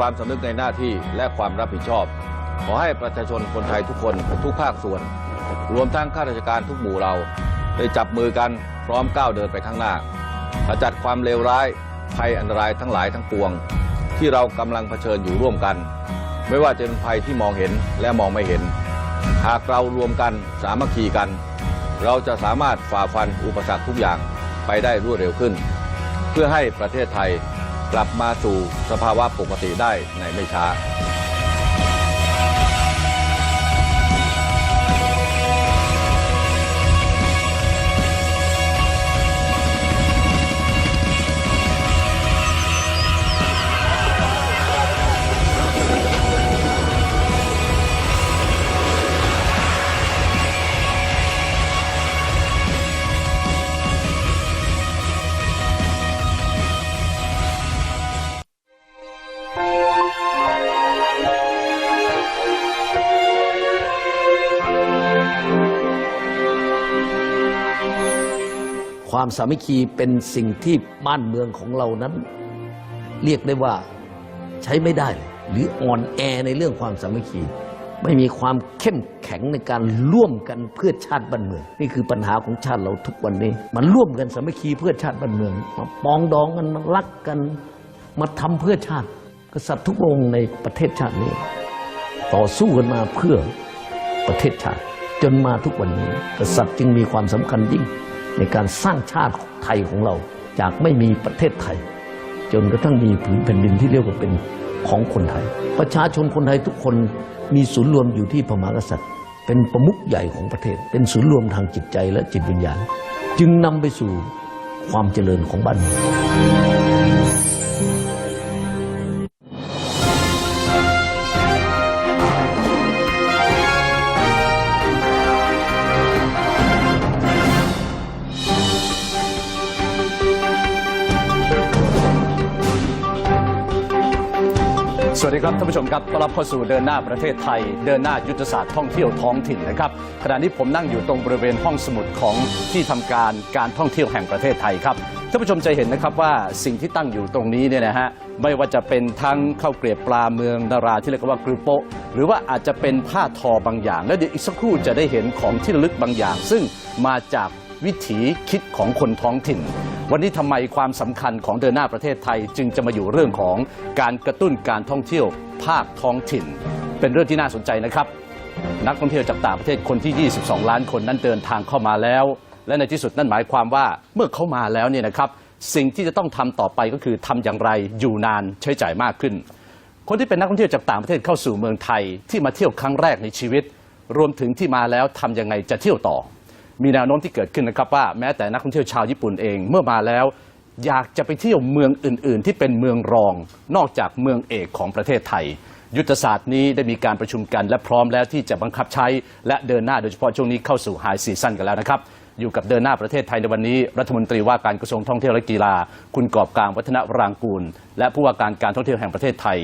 ความสำนึกในหน้าที่และความรับผิดชอบ ขอให้ประชาชนคนไทยทุกคนทุกภาคส่วน รวมทั้งข้าราชการทุกหมู่เรา ได้จับมือกันพร้อมก้าวเดินไปข้างหน้าขจัดความเลวร้ายภัยอันตรายทั้งหลายทั้งปวง ที่เรากำลังเผชิญอยู่ร่วมกัน ไม่ว่าจะเป็นภัยที่มองเห็นและมองไม่เห็น หากเรารวมกันสามัคคีกัน เราจะสามารถฝ่าฟันอุปสรรคทุกอย่างไปได้รวดเร็วขึ้น เพื่อให้ประเทศไทย กลับมาสู่สภาวะปกติได้ในไม่ช้า สามัคคีเป็นสิ่งที่บ้านเมืองของเรานั้น เรียกได้ว่าใช้ไม่ได้ หรืออ่อนแอในเรื่องความสามัคคี ไม่มีความเข้มแข็งในการร่วมกันเพื่อชาติบ้านเมือง นี่คือปัญหาของชาติเราทุกวันนี้ มันร่วมกันสามัคคีเพื่อชาติบ้านเมืองมาปองดองกันมารักกัน มาทำเพื่อชาติ กษัตริย์ทุกองค์ในประเทศชาตินี้ ต่อสู้กันมาเพื่อประเทศชาติ จนมาทุกวันนี้ กษัตริย์จึงมีความสำคัญยิ่ง ในการสร้างชาติไทยของเรา จากไม่มีประเทศไทย จนกระทั่งมีผืนแผ่นดินที่เรียกว่าเป็นของคนไทย ประชาชนคนไทยทุกคนมีศูนย์รวมอยู่ที่พระมหากษัตริย์ เป็นประมุขใหญ่ของประเทศ เป็นศูนย์รวมทางจิตใจและจิตวิญญาณ จึงนำไปสู่ความเจริญของบ้านเมือง สวัสดีครับท่านผู้ชมครับต้อนรับเข้าสู่เดินหน้าประเทศไทย เดินหน้ายุทธศาสตร์ท่องเที่ยวท้องถิ่นนะครับขณะนี้ผมนั่งอยู่ตรงบริเวณห้องสมุดของที่ทำการการท่องเที่ยวแห่งประเทศไทยครับท่านผู้ชมจะเห็นนะครับว่าสิ่งที่ตั้งอยู่ตรงนี้เนี่ยนะฮะไม่ว่าจะเป็นทั้งข้าวเกรียบปลาเมืองนาราที่เรียกว่ากรูโปะหรือว่าอาจจะเป็นผ้าทอบางอย่าง และเดี๋ยวอีกสักครู่จะได้เห็นของที่ลึกบางอย่าง ซึ่งมาจาก วิถีคิดของคนท้องถิ่น วันนี้ทำไมความสำคัญของเดินหน้าประเทศไทย จึงจะมาอยู่เรื่องของการกระตุ้นการท่องเที่ยวภาคท้องถิ่น เป็นเรื่องที่น่าสนใจนะครับ นักท่องเที่ยวจากต่างประเทศคนที่ 22 ล้านคนนั้นเดินทางเข้ามาแล้ว และในที่สุดนั่นหมายความว่าเมื่อเข้ามาแล้วเนี่ยนะครับสิ่งที่จะต้องทำต่อไปก็คือทำอย่างไรอยู่นานใช้จ่ายมากขึ้น คนที่เป็นนักท่องเที่ยวจากต่างประเทศเข้าสู่เมืองไทย ที่มาเที่ยวครั้งแรกในชีวิต รวมถึงที่มาแล้วทำยังไงจะเที่ยวต่อ มีแนวโน้มที่เกิดขึ้นนะครับว่าแม้แต่นักท่องเที่ยวชาวญี่ปุ่นเองเมื่อมาแล้ว อยากจะไปเที่ยวเมืองอื่น ๆ ที่เป็นเมืองรอง นอกจากเมืองเอกของประเทศไทย ยุทธศาสตร์นี้ได้มีการประชุมกันและพร้อมแล้วที่จะบังคับใช้และเดินหน้าโดยเฉพาะช่วงนี้เข้าสู่ไฮซีซั่นกันแล้วนะครับอยู่กับเดินหน้าประเทศไทยในวันนี้ รัฐมนตรีว่าการกระทรวงท่องเที่ยวและกีฬา คุณกอบกลางวัฒนวรางกูล และผู้ว่าการการท่องเที่ยวแห่งประเทศไทย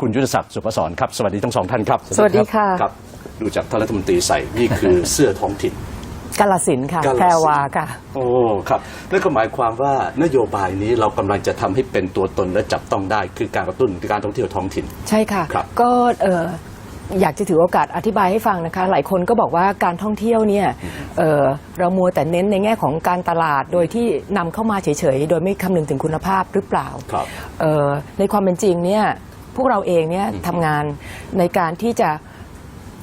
คุณยุทธศักดิ์สุพศรครับสวัสดีทั้งสองท่านครับ สวัสดีค่ะครับดูจากท่านรัฐมนตรีใส่นี่คือเสื้อท้องถิ่น กาลสินธุ์ค่ะกาฬสินธุ์ แพรวาค่ะ โอ้ครับนั่นก็หมายความว่านโยบายนี้เรากำลังจะทำให้เป็นตัวตนและจับต้องได้ คือการกระตุ้นการท่องเที่ยวท้องถิ่น ใช่ค่ะ ครับก็เอ่ออยากจะถือโอกาสอธิบายให้ฟังนะคะ หลายคนก็บอกว่าการท่องเที่ยวเนี่ยเอ่อเรามัวแต่เน้นในแง่ของการตลาดโดยที่นำเข้ามาเฉยๆ โดยไม่คำนึงถึงคุณภาพหรือเปล่าครับเอ่อในความเป็นจริงเนี่ยพวกเราเองเนี่ยทำงานในการที่จะ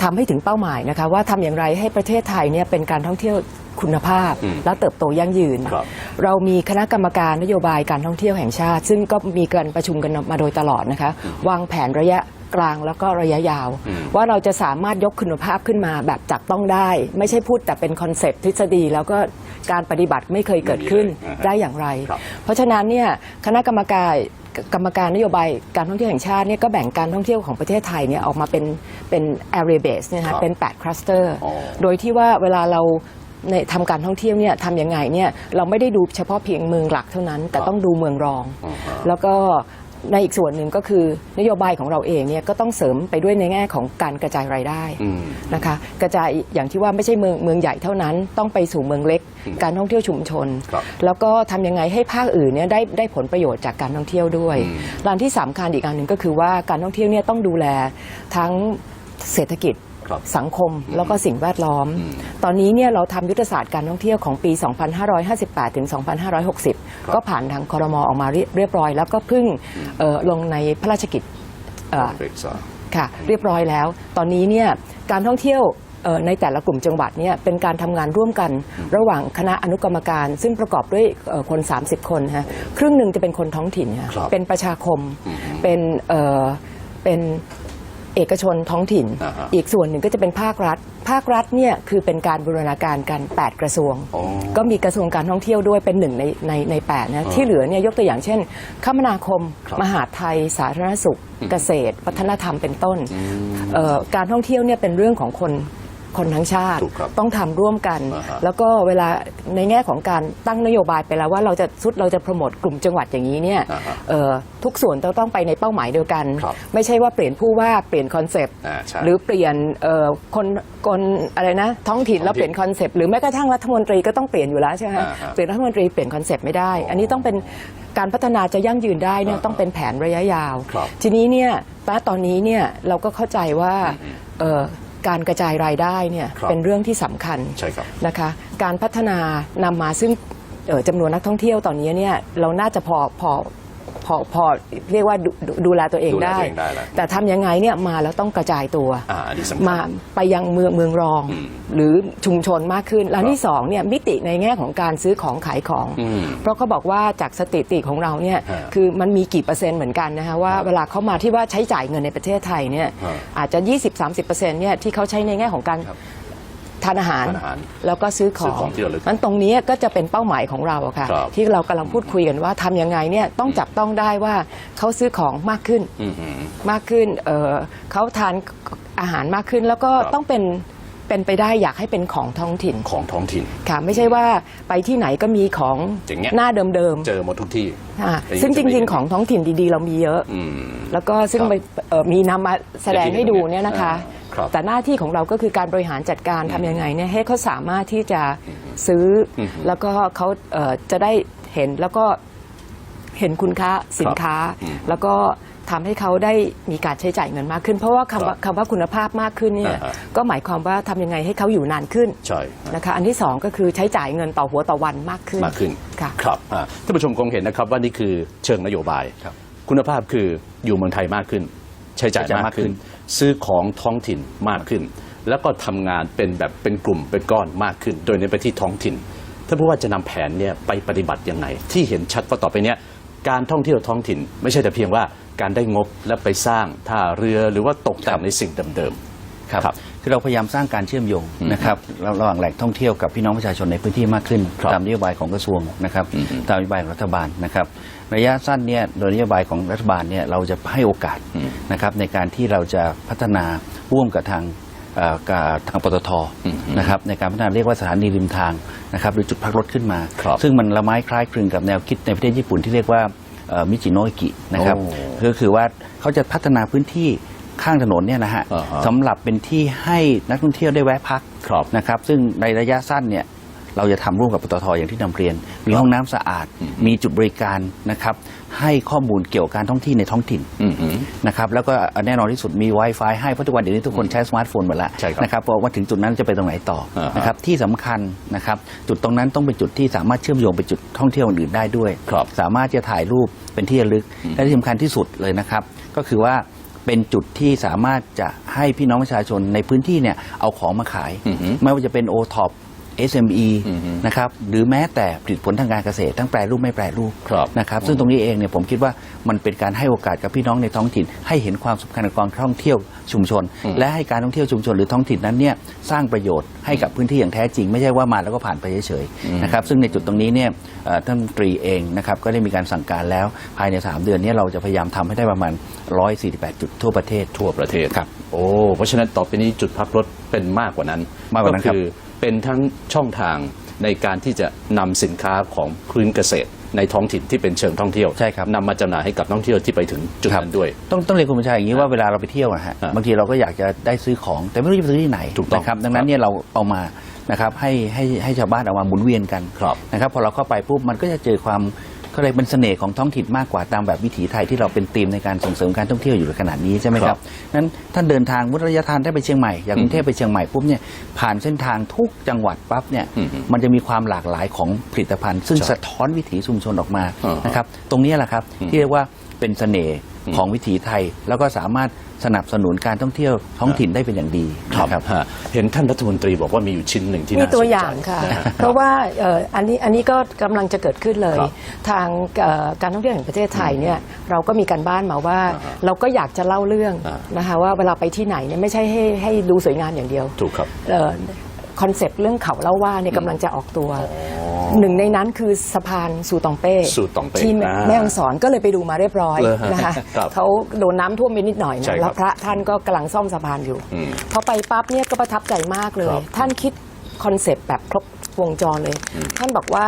ทำให้ถึงเป้าหมายนะคะว่าทำอย่างไรให้ประเทศไทยเนี่ยเป็นการท่องเที่ยวคุณภาพอืมและเติบโตยั่งยืนครับเรามีคณะกรรมการนโยบายการท่องเที่ยวแห่งชาติ ซึ่งก็มีการประชุมกันมาโดยตลอดนะคะวางแผนระยะกลางแล้วก็ระยะยาวอืมว่าเราจะสามารถยกคุณภาพขึ้นมาแบบจับต้องได้ ไม่ใช่พูดแต่เป็นคอนเซปต์ทฤษฎีแล้วก็การปฏิบัติไม่เคยเกิดขึ้นไม่มีเลยอ่าฮะได้อย่างไรครับเพราะฉะนั้นเนี่ยคณะกรรมการ กรรมการนโยบายการท่องเที่ยวแห่งชาติเนี่ยก็แบ่งการท่องเที่ยวของประเทศไทยเนี่ยออกมาเป็นเป็น area base เนี่ยครันะบเป็น8 cluster อ๋อโดยที่ว่าเวลาเราในทำการท่องเที่ยวเนี่ยทำยังไงเนี่ยเราไม่ได้ดูเฉพาะเพียงเมืองหลักเท่านั้น แต่ครับต้องดูเมืองรองอ่าฮะแล้วก็ ในอีกส่วนหนึ่งก็คือนโยบายของเราเองเนี่ยก็ต้องเสริมไปด้วยในแง่ของการกระจายรายได้อืมนะคะ กระจายอย่างที่ว่าไม่ใช่เมืองเมืองใหญ่เท่านั้น ต้องไปสู่เมืองเล็ก การท่องเที่ยวชุมชนครับแล้วก็ทำยังไงให้ภาคอื่นเนี่ยได้ได้ผลประโยชน์จากการท่องเที่ยวด้วยอืมร้านที่สำคัญอีกอันหนึ่งก็คือว่าการท่องเที่ยวเนี่ยต้องดูแลทั้งเศรษฐกิจครับ สังคมแล้วก็สิ่งแวดล้อมอืมตอนนี้เนี่ยเราทำยุทธศาสตร์การท่องเที่ยวของปี 2558 ถึง 2560 ก็ผ่านทางคอรมอออกมาเรียเรียบร้อย แล้วก็เพิ่งเอ่อลงในพระราชกิจเอ่อเบรกซาค่ะเรียบร้อยแล้ว ตอนนี้เนี่ยการท่องเที่ยวเอ่อในแต่ละกลุ่มจังหวัดเนี่ยเป็นการทำงานร่วมกันระหว่างคณะอนุกรรมการ ซึ่งประกอบด้วยเอ่อคน 30 คนฮะครึ่งหนึ่งจะเป็นคนท้องถิ่นฮะครับเป็นประชาคมอืมเป็นเอ่อเป็น เอกชนท้องถิ่น อ่าฮะ อีกส่วนหนึ่งก็จะเป็นภาครัฐ ภาครัฐเนี่ยคือเป็นการบูรณาการกัน 8 กระทรวง อ๋อ ก็มีกระทรวงการท่องเที่ยวด้วยเป็นหนึ่งในในในแปดนะที่เหลือเนี่ยยกตัวอย่างเช่น คมนาคม ครับมหาดไทย สาธารณสุข เกษตร วัฒนธรรมเป็นต้นเอ่อการท่องเที่ยวเนี่ยเป็นเรื่องของคน คนทั้งชาติถูกครับต้องทำร่วมกัน อ่าฮะแล้วก็เวลาในแง่ของการตั้งนโยบายไปแล้วว่าเราจะสุดเราจะโปรโมทกลุ่มจังหวัดอย่างนี้เนี่ยอ่าฮะเอ่อทุกส่วนต้องต้องไปในเป้าหมายเดียวกัน ครับไม่ใช่ว่าเปลี่ยนผู้ว่าเปลี่ยนคอนเซปต์อ่าใช่หรือเปลี่ยนเอ่อคนคนอะไรนะท้องถิ่นแล้วท้องถิ่นเปลี่ยนคอนเซปต์หรือแม้กระทั่งรัฐมนตรีก็ต้องเปลี่ยนอยู่แล้วใช่ไหมฮะอ่าฮะ เปลี่ยนรัฐมนตรีเปลี่ยนคอนเซปต์ไม่ได้ อันนี้ต้องเป็นการพัฒนาจะยั่งยืนได้เนี่ยอ่าฮะต้องเป็นแผนระยะยาว ครับ ทีนี้เนี่ยณตอนนี้เนี่ยเราก็เข้าใจว่าเอ่อ การกระจายรายได้เนี่ยครับเป็นเรื่องที่สำคัญใช่ครับ นะคะ การพัฒนานำมาซึ่งเอ่อจำนวนนักท่องเที่ยวตอนนี้เนี่ยเราน่าจะพอพอพ อพอเรียกว่าดูดูดูแลตัวเองดูแลได้ตัวเองได้แล้ว แต่ทำยังไงเนี่ยมาแล้วต้องกระจายตัว อ่าอันนี้สำคัญมาไปยังเมืองเมืองรอง อืมหรือชุมชนมากขึ้น แล้ควรับที่สองเนี่ยมิติในแง่ของการซื้อของขายของ อืมเพราะเขาบอกว่าจากสถิติของเราเนี่ยฮะคือมันมีกี่เปอร์เซ็นต์เหมือนกันนะคะว่าครับเวลาเขามาที่ว่าใช้จ่ายเงินในประเทศไทยเนี่ยฮะอาจจะ 20-30%เนี่ยที่เขาใช้ในแง่ของการครับ ทานอาหาร ทานอาหารแล้วก็ซื้อขซื้อองของที่ระลึกนั้นตรงนี้ก็จะเป็นเป้าหมายของเราอะค่ะ ครับ ที่เรากำลังพูดคุยกันว่าทำยังไงเนี่ยต้องจับต้องได้ว่าเขาซื้อของมากขึ้นอืมอืม มากขึ้นเอ่อเขาทานอาหารมากขึ้น แล้วก็ครับ ต้องเป็นเป็นไปได้อยากให้เป็นของท้องถิ่นของท้องถิ่น ค่ะไม่ใช่ว่าไปที่ไหนก็มีของอย่างเงี้ย หน้าเดิมเจอหมดทุกที่ ๆค่ะแต่ซึ่งจะจไม่ ริงๆของท้องถิ่นดีๆ เรามีเยอะ อืม แล้วก็ซึ่งครับไปเอ่อมีนำมาแสดงให้ดูเนี่ยนะคะอ่า ครับแต่หน้าที่ของเราก็คือการบริหารจัดการทำยังไงเนี่ยให้เขาสามารถที่จะซื้ออม แล้วก็เขาเอ่อจะได้เห็นแล้วก็เห็นคุณค่าสินค้า อืมแล้วก็ทำให้เขาได้มีการใช้จ่ายเงินมากขึ้น เพราะว่าคำว่าครับคำว่าคุณภาพมากขึ้นเนี่ยอ่าฮะ ก็หมายความว่าทำยังไงให้เขาอยู่นานขึ้น ใช่ นะคะอันที่สองก็คือใช้จ่ายเงินต่อหัวต่อวันมากขึ้นมากขึ้นค่ะ ครับอ่าท่านผู้ชมคงเห็นนะครับว่านี่คือเชิงนโยบาย ครับคุณภาพคืออยู่เมืองไทยมากขึ้น ใช้จ่ายใช้จ่ายมากขึ้นมากขึ้ ซื้อของท้องถิ่นมากขึ้น แล้วก็ทำงานเป็นแบบเป็นกลุ่มเป็นก้อนมากขึ้น โดยในไปที่ท้องถิ่นท่านผู้ว่าจะนำแผนเนี่ยไปปฏิบัติยังไง ที่เห็นชัดว่าต่อไปเนี่ยการท่องเที่ยวท้องถิ่น ไม่ใช่แต่เพียงว่าการได้งบและไปสร้างท่าเรือหรือว่าตกแต่งในสิ่งเดิมๆ ครับคือเราพยายามสร้างการเชื่อมโยงอืมนะครับระระหว่างแหล่งท่องเที่ยวกับพี่น้องประชาชนในพื้นที่มากขึ้นครับตามนโยบายของกระทรวงนะครับอืมตามนโยบายของรัฐบาลนะครับระยะสั้นเนี่ยโดยนโยบายของรัฐบาลเนี่ยเราจะให้โอกาสอืมนะครับในการที่เราจะพัฒนาร่วมกับทางเอ่อกับทางปตทอืมนะครับในการพัฒนาเรียกว่าสถานีริมทางนะครับหรือจุดพักรถขึ้นมาครับซึ่งมันละไม้คล้ายคลึงกับแนวคิดในประเทศญี่ปุ่นที่เรียกว่ามิจิโนะอิกินะครับโอ้ก็คือว่าเขาจะพัฒนาพื้นที่ ข้างถนนเนี่ยนะฮะอ่าฮะสำหรับเป็นที่ให้นักท่องเที่ยวได้แวะพักครับนะครับ ซึ่งในระยะสั้นเนี่ยเราจะทำร่วมกับปตทอย่างที่นำเรียน มีห้องน้ำสะอาดอืมมีจุดบริการนะครับ ให้ข้อมูลเกี่ยวกับการท่องเที่ยวในท้องถิ่นอืมอืมนะครับ แล้วก็แน่นอนที่สุดมี Wi-Fi ให้ เพราะทุกวันเดี๋ยวนี้ทุกคนใช้สมาร์ทโฟนหมดแล้วใช่ครับนะครับพอว่าถึงจุดนั้นจะไปตรงไหนต่ออ่าฮะนะครับ ที่สำคัญนะครับ จุดตรงนั้นต้องเป็นจุดที่สามารถเชื่อมโยงไปจุดท่องเที่ยวอื่นๆได้ด้วยครับสามารถจะถ่ายรูปเป็นที่ระลึก และที่สำคัญที่สุดเลยนะครับ ก็คือว่า เป็นจุดที่สามารถจะให้พี่น้องประชาชนในพื้นที่เนี่ยเอาของมาขายอือฮึไม่ว่าจะเป็น o t o p SME อือ ฮึนะครับหรือแม้แต่ผลิตผลทางการเกษตร ทั้งแปรรูปไม่แปรรูปครับนะครับซึ่งตรงนี้เองเนี่ยผมคิดว่ามันเป็นการให้โอกาสกับพี่น้องในท้องถิ่น ให้เห็นความสำคัญของการท่องเที่ยวชุมชนอืมและให้การท่องเที่ยวชุมชนหรือท้องถิ่นนั้นเนี่ยสร้างประโยชน์ให้กับพื้นที่อย่างแท้จริง ไม่ใช่ว่ามาแล้วก็ผ่านไปเฉยๆนะครับซึ่งในจุดตรงนี้เนี่ยเอ่อท่านรัฐมนตรีเองนะครับก็ได้มีการสั่งการแล้วภายใน 3 เดือนเนี้เราจะพยายามทำให้ได้ประมาณ 148 จุดทั่วประเทศทั่วประเทศครับโอ้เพราะฉะนั้นต่อไปนี้จุดพักรถเป็นมากกว่านั้นมากกว่านั้นครับคือ เป็นทั้งช่องทางในการที่จะนำสินค้าของพื้นเกษตร ในท้องถิ่นที่เป็นเชิงท่องเที่ยวใช่ครับ นำมาจำหน่ายให้กับนักท่องเที่ยวที่ไปถึงจุดครับนั้นด้วย ต้องต้องเรียนคุณผู้ชายอย่างนี้ว่าเวลาเราไปเที่ยวนะฮะอ่าบางทีเราก็อยากจะได้ซื้อของแต่ไม่รู้จะไปซื้อที่ไหนถูกต้องนะครับดังนั้นเนี่ยเราเอามานะครับให้ให้ให้ชาวบ้านเอามาหมุนเวียนกันครับนะครับพอเราเข้าไปปุ๊บมันก็จะเจอความ ก็เลยเป็นเสน่ห์ของท้องถิ่นมากกว่าตามแบบวิถีไทยที่เราเป็นธีมในการส่งเสริมการท่องเที่ยวอยู่ในขนาดนี้ใช่ไหมคครัรับบนั้นท่านเดินทางมุดระยะทางได้ไปเชียงใหม่จากกรุงเทพไปเชียงใหม่ปุ๊บเนี่ยผ่านเส้นทางทุกจังหวัดปั๊บเนี่ยอืมมันจะมีความหลากหลายของผลิตภัณฑ์ ซึ่งใช่สะท้อนวิถีชุมชนออกมาอ่าฮะนะครับตรงนี้แหละครับอืมที่เรียกว่าเป็นเสน่ห์ของวิถีไทยแล้วก็สามารถ สนับสนุนการท่องเที่ยวท้องถิ่นได้เป็นอย่างดีนะครับฮะเห็นท่านรัฐมนตรีบอกว่ามีอยู่ชิ้นหนึ่งที่มีน่าสนใจตัวอย่างค่ะนฮเพราะว่าเอ่ออันนี้อันนี้ก็กำลังจะเกิดขึ้นเลยครับทางเอ่อการท่องเที่ยวแห่งประเทศไทยเนี่ยเราก็มีการบ้านมาว่าอ่าฮะเราก็อยากจะเล่าเรื่องอ่านะคะว่าเวลาไปที่ไหนเนี่ยไม่ใช่ให้ให้ดูสวยงามอย่างเดียวถูกครับคอนเซปต์เรื่องเขาเล่าว่าเนี่ยกำลังจะออกตัว หนึ่งในนั้นคือสะพานสู่ตองเป้สู่ตองเป้ที่แม่อ่าแม่ฮ่องสอนก็เลยไปดูมาเรียบร้อยเลยฮะนะคะครับเขาโดนน้ำท่วมไปนิดหน่อยใช่นะครับแล้วพระท่านก็กำลังซ่อมสะพานอยู่อืมพอไปปั๊บเนี่ยก็ประทับใจมากเลย ครับ ท่านคิดคอนเซปต์แบบครบวงจรเลย ท่านบอกว่า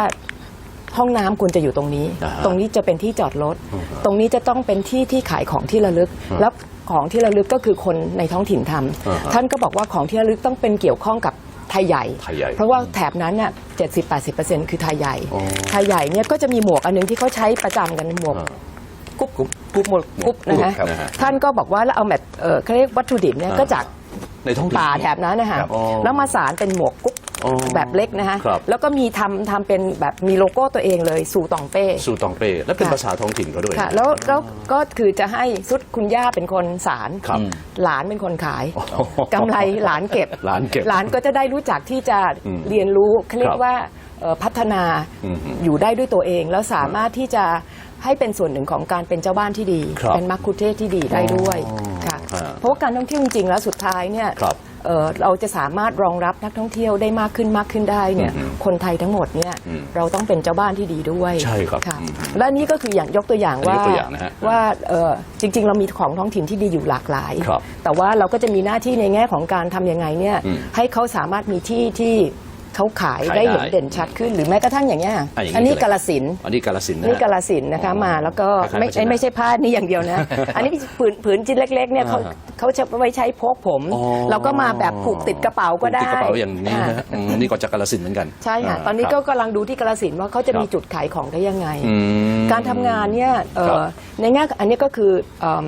ห้องน้ำควรจะอยู่ตรงนี้ อ่าฮะตรงนี้จะเป็นที่จอดรถอือฮะตรงนี้จะต้องเป็นที่ที่ขายของที่ระลึกอืมแล้วของที่ระลึกก็คือคนในท้องถิ่นทำอ่าฮะ ท่านก็บอกว่าของที่ระลึกต้องเป็นเกี่ยวข้องกับ ไทยใหญ่ ไทยใหญ่เพราะว่าแถบนั้นน่ะเจ็ดสิบแปดสิบเปอร์เซ็นต์คือไทยใหญ่ อ๋อไทยใหญ่เนี่ยก็จะมีหมวกอันหนึงที่เขาใช้ประจำกันหมวกอ่ากุ๊บกุ๊บกุ๊บหมวกกุ๊บนะฮะครับนะฮะท่านก็บอกว่าแล้วเอาแบบเออเขาเรียกวัตถุดิบเนี่ยอ่า ก็จากในท้องถิ่น ป่าแถบนั้นนะคะครับอ๋อ แล้วมาสารเป็นหมวกกุ๊บ อ๋อแบบเล็กนะคะครับ แล้วก็มีทำทำเป็นแบบมีโลโก้ตัวเองเลยสู่ตองเป้ สู่ตองเป้และเป็นค่ะ ภาษาท้องถิ่นเขาด้วย ค่ะ แล้วแล้วก็คือจะให้สุดคุณย่าเป็นคนสารครับหลานเป็นคนขายอ๋อกำไรหลานเก็บ หลานเก็บหลานก็จะได้รู้จักที่จะอืมเรียนรู้เขาเรียครักบว่าเอ่อพัฒนาอืมอยู่ได้ด้วยตัวเอง แล้วสามารถที่จะให้เป็นส่วนหนึ่งของการเป็นเจ้าบ้านที่ดี ครับเป็นมักคุเทศก์ที่ดีได้ด้วยอ๋อค่ะฮะเพราะว่าการท่องเที่ยวจริงๆแล้วสุดท้ายเนี่ยครับ เอ่อเราจะสามารถรองรับนักท่องเที่ยวได้มากขึ้นมากขึ้นได้เนี่ย อืมคนไทยทั้งหมดเนี่ยอืมเราต้องเป็นเจ้าบ้านที่ดีด้วยใช่ครับค่ะอืมและนี่ก็คืออย่างยกตัวอย่างอันนี้ว่ายกตัวอย่างนะฮะว่าเอ่อจริง ๆ เรามีของท้องถิ่นที่ดีอยู่หลากหลาย ครับแต่ว่าเราก็จะมีหน้าที่ในแง่ของการทำยังไงเนี่ยอืมให้เขาสามารถมีที่ที่ เขาขายขายได้เห็นได้เด่นชัดขึ้น หรือแม้กระทั่งอย่างเงี้ยอะอย่างนี้อันนี้คืออะไรกาลสินธุ์ อันนี้กาลสินธุ์นะนี่ฮะ กาลสินธุ์นะคะอ๋อมาแล้วก็คล้ายๆไม่ภาชนะไม่ใช่ผ้านี่อย่างเดียวนะ อันนี้ผืนผืนชิ้นเล็กๆเนี่ยเขาอ่าเขาจะไว้ใช้พกผมอ๋อ เราก็มาแบบผูกติดกระเป๋าก็ได้ติดกระเป๋าอย่างนี้นะฮะอ่าอืมนี่ก็จากกาลสินธุ์เหมือนกันใช่ค่ะาตอนนี้ก็ครับ กำลังดูที่กาลสินธุ์ว่าเขาจะมีครับ จุดขายของได้ยังไง อืม การทำงานเนี่ยเอ่อครับในแง่อันนี้ก็คือเอิ่ม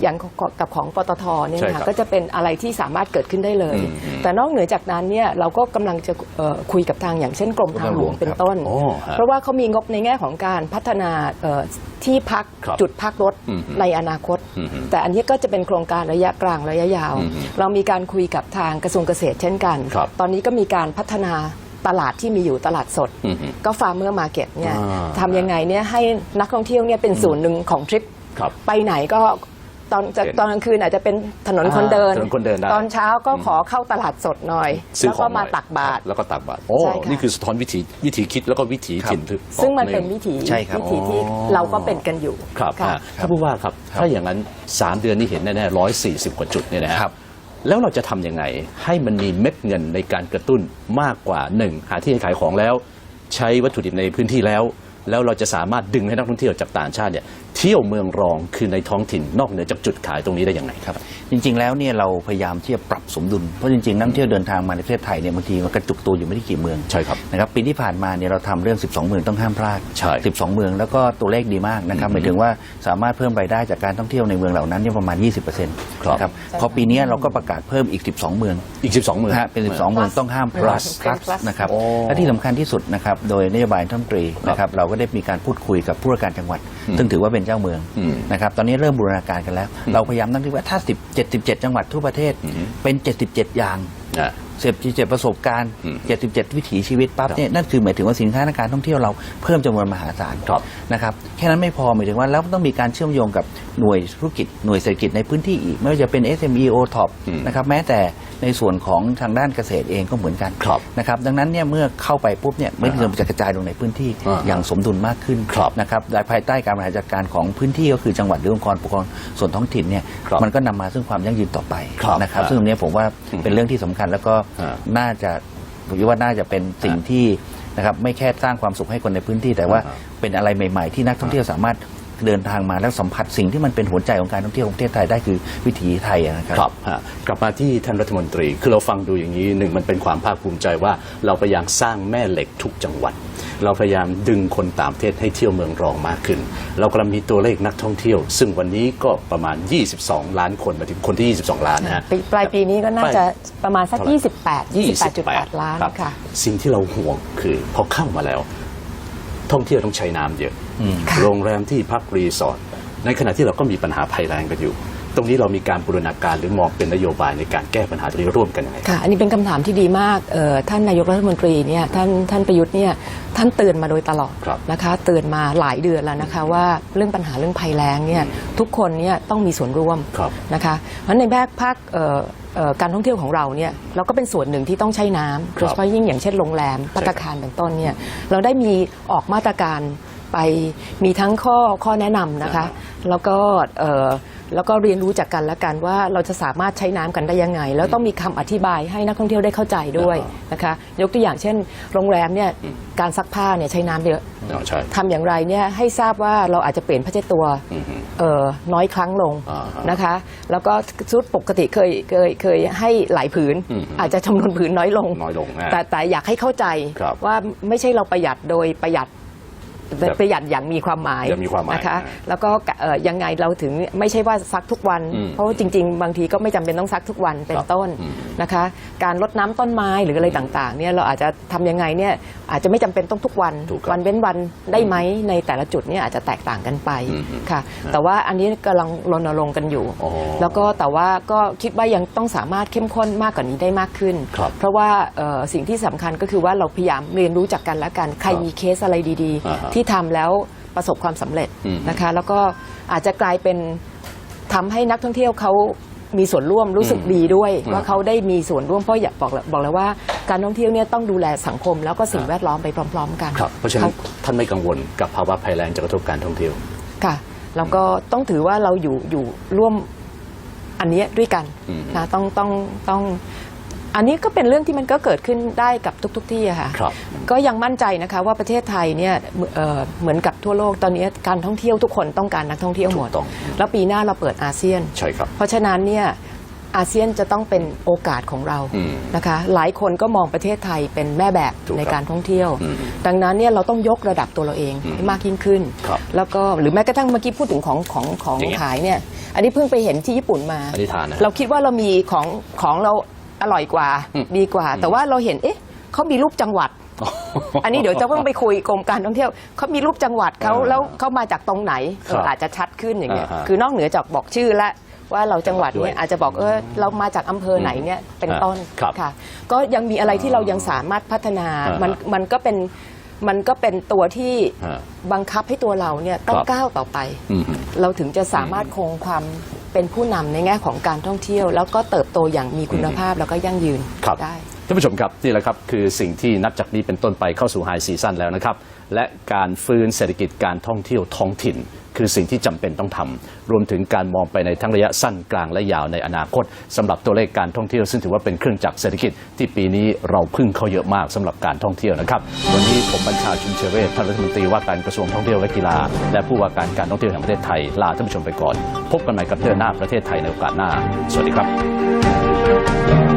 อย่างกับของปตทเนี่ยใช่นะครัคะบก็จะเป็นอะไรที่สามารถเกิดขึ้นได้เลย อืมอืมแต่นอกเหนือจากนั้นเนี่ยเราก็กำลังจะเอ่อคุยกับทางอย่างเช่นกรมทางหลวงเป็นต้น โอ้ฮะเพราะว่าเขามีงบในแง่ของการพัฒนาเอ่อที่พักครับจุดพักรถอืมในอนาคต อืมแต่อันนี้ก็จะเป็นโครงการระยะกลางระยะยาว อืมเรามีการคุยกับทางกระทรวงเกษตรเช่นกัน ครับตอนนี้ก็มีการพัฒนาตลาดที่มีอยู่ตลาดสด อืมก็ฟาร์มเมอร์มาร์เก็ตเนี่ยอ่า ทำยังไงเนี่ยให้นักท่องเที่ยวเนี่ยเป็นส่วนหนึ่งของทริป ครับ ไปไหนก็ ตอนจะเห็นตอนกลางคืนอาจจะเป็นถนนอ่าคนเดินถนนคนเดินได้ ตอนเช้าก็ขอเข้าตลาดสดหน่อย ซื้อแล้วขอก็งหน่มาอยตักบาตร แล้วก็ตักบาตรโอ้ใช่ค่ะ นี่คือสะท้อนวิถีวิถีคิดแล้วก็วิถีครับถิ่นที่ซึ่งมันออกเป็นวิถีใช่ครับ วิถีที่อ๋อเราก็เป็นกันอยู่ครับค่ะ อ่าท่านผู้ว่าครับ ถ้าอย่างนั้น 3 เดือนนี้เห็นแน่ๆร้อยสี่สิบกว่าจุดเนี่ยนะฮะครับ แล้วเราจะทำยังไง ให้มันมีเม็ดเงินในการกระตุ้นมากกว่าหนึ่งหาที่ให้ขายของแล้ว ใช้วัตถุดิบในพื้นที่แล้ว แล้วเราจะสามารถดึงให้นักท่องเที่ยวจากต่างชาติเนี่ยเที่ยวเมืองรองคือในท้องถิ่นนอกเหนือจากจุดขายตรงนี้ได้อย่างไรครับ จริงๆแล้วเนี่ยเราพยายามที่จะปรับ สมดุลเพราะจริงๆนักท่องเที่ยวเดินทางมาในประเทศไทยเนี่ยบางทีมันกระจุกตัวอยู่ไม่ได้กี่เมืองใช่ครับนะครับปีที่ผ่านมาเนี่ยเราทำเรื่อง 12 เมืองต้องห้ามพลาด ใช่ 12 เมืองแล้วก็ตัวเลขดีมากนะครับหมายถึงว่าสามารถเพิ่มรายได้จากการท่องเที่ยวในเมืองเหล่านั้นเนี่ยประมาณ 20%ครับนะครับพอปีนี้เราก็ประกาศเพิ่มอีก 12 เมือง อีก 12เมืองนะฮะเป็น 12 เมืองต้องห้าม plus plus plus นะครับ โอ้และที่สำคัญที่สุดนะครับ โดยนโยบายท่านรัฐมนตรีนะครับ เราก็ได้มีการพูดคุยกับผู้ว่าการจังหวัดซึ่งถือว่าเป็นเจ้าเมืองอืมนะครับตอนนี้เริ่มบูรณาการกันแล้ว เราพยายามตั้งที่ว่าถ้า10 77 จังหวัดทั่วประเทศอืมเป็น 77 อย่างอ่าเสพที่เจ็ประสบการณ์อืม77 วิถีชีวิตปั๊บครับเนี่ยนั่นคือหมายถึงว่าสินค้าในการท่องเที่ยวเราเพิ่มจำนวนมหาศาลครับนะครับแค่นั้นไม่พอหมายถึงว่าแล้วต้องมีการเชื่อมโยงกับหน่วยธุรกิจหน่วยเศรษฐกิจในพื้นที่อีก ไม่ว่าจะเป็น SME o t o p อืมนะครับแม้แต่ ในส่วนของทางด้านเกษตรเองก็เหมือนกันครับนะครับดังนั้นเนี่ยเมื่อเข้าไปปุ๊บเนี่ยไม่เงินจะกระจายลงในพื้นที่อ่าอย่างสมดุลมากขึ้นครับนะครับโดยภายใต้การบริหารจัดการของพื้นที่ก็คือจังหวัดหรือองค์กรปกครองส่วนท้องถิ่นเนี่ยครับมันก็นำมาซึ่งความยั่งยืนต่อไปครับนะครับอ่าซึ่งตรงเนี้ยผมว่าอืมเป็นเรื่องที่สำคัญแล้วก็อ่าน่าจะผมคิดว่าน่าจะเป็นสิ่งที่นะครับไม่แค่สร้างความสุขให้คนในพื้นที่แต่ว่าอ่าฮะเป็นอะไรใหม่ ๆ ที่นักท่องเที่ยวสามารถ เดินทางมาแล้วสัมผัสสิ่งที่มันเป็นหัวใจของการท่องเที่ยวของประเทศไทยได้คือวิถีไทยอะนะครับครับฮะกลับมาที่ท่านรัฐมนตรี คือเราฟังดูอย่างนี้หนึ่งมันเป็นความภาคภูมิใจว่าเราพยายามสร้างแม่เหล็กทุกจังหวัด เราพยายามดึงคนต่างประเทศให้เที่ยวเมืองรองมากขึ้น เรากำลังมีตัวเลขนักท่องเที่ยว ซึ่งวันนี้ก็ประมาณ 22 ล้านคนมาถึงคนที่ 22 ล้านนะฮะปีปลายปีนี้ก็น่าจะประมาณสักเท่าไหร่28 28.8 ล้านครับค่ะสิ่งที่เราห่วงคือพอเข้ามาแล้ว ท่องเที่ยวต้องใช้น้ำเยอะ โรงแรมที่พักรีสอร์ทในขณะที่เราก็มีปัญหาภัยแรงกันอยู่ ตรงนี้เรามีการบูรณาการหรือมองเป็นนโยบายในการแก้ปัญหาตรงนี้ร่วมกันยังไงค่ะ อันนี้เป็นคำถามที่ดีมากเอ่อท่านนายกรัฐมนตรีเนี่ยท่านท่านประยุทธ์เนี่ยท่านเตือนมาโดยตลอดครับนะคะเตือนมาหลายเดือนแล้วนะคะว่าเรื่องปัญหาเรื่องภัยแล้งเนี่ยทุกคนเนี่ยต้องมีส่วนร่วมครับนะคะเพราะในแภาคภาคเอ่อเอ่อการท่องเที่ยวของเราเนี่ยเราก็เป็นส่วนหนึ่งที่ต้องใช้น้ำโดยเฉพาะยิ่งอย่างเช่นโรงแรมพัตตาคารเป็นต้นเนี่ยเราได้มีออกมาตรการ ไปมีทั้งข้อข้อแนะนำนะคะ แล้วก็เอ่อแล้วก็เรียนรู้จากกันและกันว่าเราจะสามารถใช้น้ำกันได้ยังไง แล้วต้องมีคำอธิบายให้นักท่องเที่ยวได้เข้าใจด้วยนะคะ ยกตัวอย่างเช่น โรงแรมเนี่ยการซักผ้าเนี่ยใช้น้ำเยอะอ๋อใช่ทำอย่างไรเนี่ยให้ทราบว่าเราอาจจะเปลี่ยนผ้าเช็ดตัวอือฮึเอ่อน้อยครั้งลงอ่าฮะนะคะ แล้วก็ชุดปกติเคยเคยเคยให้หลายผืน อืมอาจจะจำนวนผืนน้อยลง น้อยลงนะแต่แต่อยากให้เข้าใจครับ ว่าไม่ใช่เราประหยัดโดยประหยัดแบบ ประหยัดอย่างมีความหมายอย่างมีความหมายนะคะอ่าแล้วก็เอ่อยังไงเราถึงไม่ใช่ว่าซักทุกวันอืมเพราะว่าจริง ๆ บางทีก็ไม่จำเป็นต้องซักทุกวันเป็คนรับต้นอืมนะคะ การรดน้ำต้นไม้หรืออะไรต่างๆเนี่ยเราอาจจะทำยังไงเนี่ยอาจจะไม่จำเป็นต้องทุกวันถูกครับวันเว้นวันได้ไหมในแต่ละจุดเนี่ยอาจจะแตกต่างกันไปอืมค่ะ แต่ว่าอันนี้กำลังรณรงค์กันอยู่อ๋อแล้วก็แต่ว่าก็คิดว่ายังต้องสามารถเข้มข้นมากกว่านี้ได้มากขึ้นครับเพราะว่าเอ่อสิ่งที่สำคัญก็คือว่าเราพยายามเรียนรู้จากกันและกันใครครับมีเคสอะไรดีอ่าฮะๆที่ทำแล้วประสบความสำเร็จอืมนะคะ แล้วก็อาจจะกลายเป็นทำให้นักท่องเที่ยวเขามีส่วนร่วมรู้สึกอืมดีด้วยอ่าว่าเขาได้มีส่วนร่วมเพราะอยากบอกแล้วบอกแล้วว่าการท่องเที่ยวเนี่ยต้องดูแลสังคม แล้วก็สิ่งอ่าแวดล้อมไปพร้อม ๆ กันครับเพราะฉะนั้นเขาท่านไม่กังวลกับภาวะภัยแรงจะกระทบการท่องเที่ยวค่ะแล้วก็ต้องถือว่าเราอยู่อยู่ร่วมอันเนี้ยด้วยกันอืมนะต้องต้องต้อง อันนี้ก็เป็นเรื่องที่มันก็เกิดขึ้นได้กับทุกๆที่อะค่ะครับก็ยังมั่นใจนะคะว่าประเทศไทยเนี่ยเอ่อเหมือนกับทั่วโลกตอนนี้การท่องเที่ยวทุกคนต้องการนักท่องเที่ยวหมดถูกต้องแล้วปีหน้าเราเปิดอาเซียน ใช่ครับ เพราะฉะนั้นเนี่ยอาเซียนจะต้องเป็นโอกาสของเราอืมนะคะ หลายคนก็มองประเทศไทยเป็นแม่แบบถูกครับในการท่องเที่ยวอืมดังนั้นเนี่ยเราต้องยกระดับตัวเราเองอืมให้มากยิ่งขึ้นครับแล้วก็หรือแม้กระทั่งเมื่อกี้พูดถึงของของของอย่างเงี้ยขายเนี่ย อันนี้เพิ่งไปเห็นที่ญี่ปุ่นมาอันนี้ทานนะเราคิดว่าเรามีของของเรา อร่อยกว่าอืมดีกว่า แต่ว่าเราเห็นเอ๊ะเขามีรูปจังหวัด อันนี้เดี๋ยวจะเพิ่งไปคุยกรมการท่องเที่ยวเขามีรูปจังหวัดเขาอ่าแล้วเขามาจากตรงไหนครับเอออาจจะชัดขึ้นอย่างเงี้ยอ่าฮะคือนอกเหนือจากบอกชื่อและว่าเราจังหวัดด้วยเนี่ยอาจจะบอกเออเรามาจากอำเภอไหนเนี่ยเป็นอ่าต้นครับค่ะ ก็ยังมีอะไรที่เรายังสามารถพัฒนาอ่าฮะมันมันก็เป็นมันก็เป็นตัวที่ฮะบังคับให้ตัวเราเนี่ยต้อคงรับ ก้าวต่อไป อืม เราถึงจะสามารถคงความ เป็นผู้นำในแง่ของการท่องเที่ยว แล้วก็เติบโตอย่างมีคุณภาพแล้วก็ยั่งยืนครับได้ ท่านผู้ชมครับนี่แหละครับคือสิ่งที่นับจากนี้เป็นต้นไปเข้าสู่ไฮซีซั่นแล้วนะครับ และการฟื้นเศรษฐกิจการท่องเที่ยวท้องถิ่น คือสิ่งที่จำเป็นต้องทำรวมถึงการมองไปในทั้งระยะสั้นกลางและยาวในอนาคตสำหรับตัวเลขการท่องเที่ยวซึ่งถือว่าเป็นเครื่องจักรเศรษฐกิจที่ปีนี้เราพึ่งเขาเยอะมากสำหรับการท่องเที่ยวนะครับ วันนี้ผมบัญชาชุมเชเวศท่านรัฐมนตรีว่าการกระทรวงท่องเที่ยวและกีฬา และผู้ว่าการการท่องเที่ยวแห่งประเทศไทยลาท่านผู้ชมไปก่อน พบกันใหม่กับเดือนหน้าประเทศไทยในโอกาสหน้า สวัสดีครับ